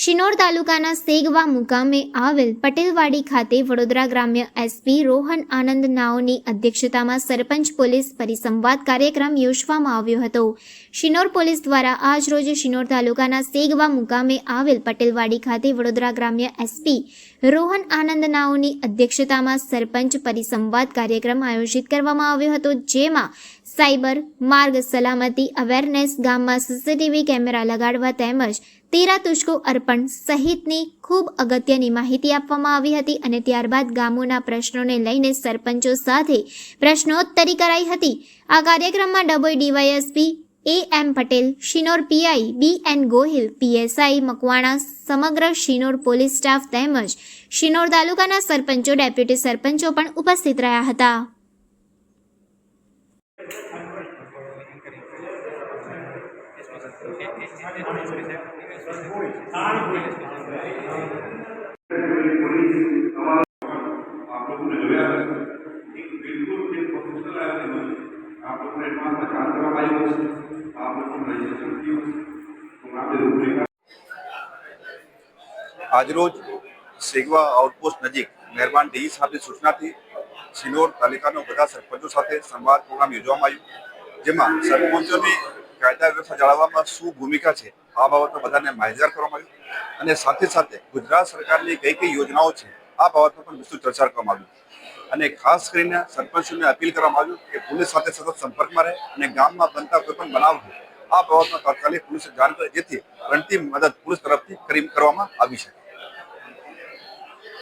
શિનોર તાલુકાના સેગવા મુકામે આવેલ પટેલવાડી ખાતે વડોદરા ગ્રામ્ય એસપી રોહન આનંદ નાઓની અધ્યક્ષતામાં સરપંચ પોલીસ પરિસંવાદ કાર્યક્રમ યોજવામાં આવ્યો હતો. શિનોર પોલીસ દ્વારા આજ રોજ શિનોર તાલુકાના સેગવા મુકામે આવેલ પટેલવાડી ખાતે વડોદરા ગ્રામ્ય એસપી રોહન આનંદ નાઓની અધ્યક્ષતામાં સરપંચ પરિસંવાદ કાર્યક્રમ આયોજિત કરવામાં આવ્યો હતો, જેમાં સાયબર માર્ગ સલામતી અવેરનેસ ગામમાં સીસીટીવી કેમેરા લગાડવા તેમજ તેરા તુષ્કો અર્પણ સહિતની ખૂબ અગત્યની માહિતી આપવામાં આવી હતી અને ત્યારબાદ ગામોના પ્રશ્નોને લઈને સરપંચો સાથે પ્રશ્નોત્તરી કરાઈ હતી. આ કાર્યક્રમમાં Dabhoi DYSP A M Patel Sinor PI B N Gohil PSI Makwana સમગ્ર શિનોર પોલીસ સ્ટાફ તેમજ શિનોર તાલુકાના સરપંચો ડેપ્યુટી સરપંચો પણ ઉપસ્થિત રહ્યા હતા आप लोगों ने जोया एक આજરોજ સેગવા આઉટપોસ્ટ નજીક મહેરબાન ડીઈ સાહેબની સૂચનાથી સિનોર તાલુકાના બધા સરપંચો સાથે સંવાદ પ્રોગ્રામ યોજવામાં આવ્યો, જેમાં સરપંચોની કાયદા વ્યવસ્થા જાળવવામાં શું ભૂમિકા છે આ બાબતમાં બધાને માહિતગાર કરવામાં આવ્યું અને સાથે સાથે ગુજરાત સરકારની કઈ કઈ યોજનાઓ છે આ બાબતમાં પણ વિસ્તૃત ચર્ચા કરવામાં આવી. અને ખાસ કરીને સરપંચોને અપીલ કરવામાં આવ્યું કે પોલીસ સાથે સતત સંપર્કમાં રહે અને ગામમાં બનતા કોઈ પણ બનાવ હોય આ બાબતમાં તાત્કાલિક પોલીસ જાણ કરે જેથી બનતી મદદ પોલીસ તરફથી કરી કરવામાં આવી શકે.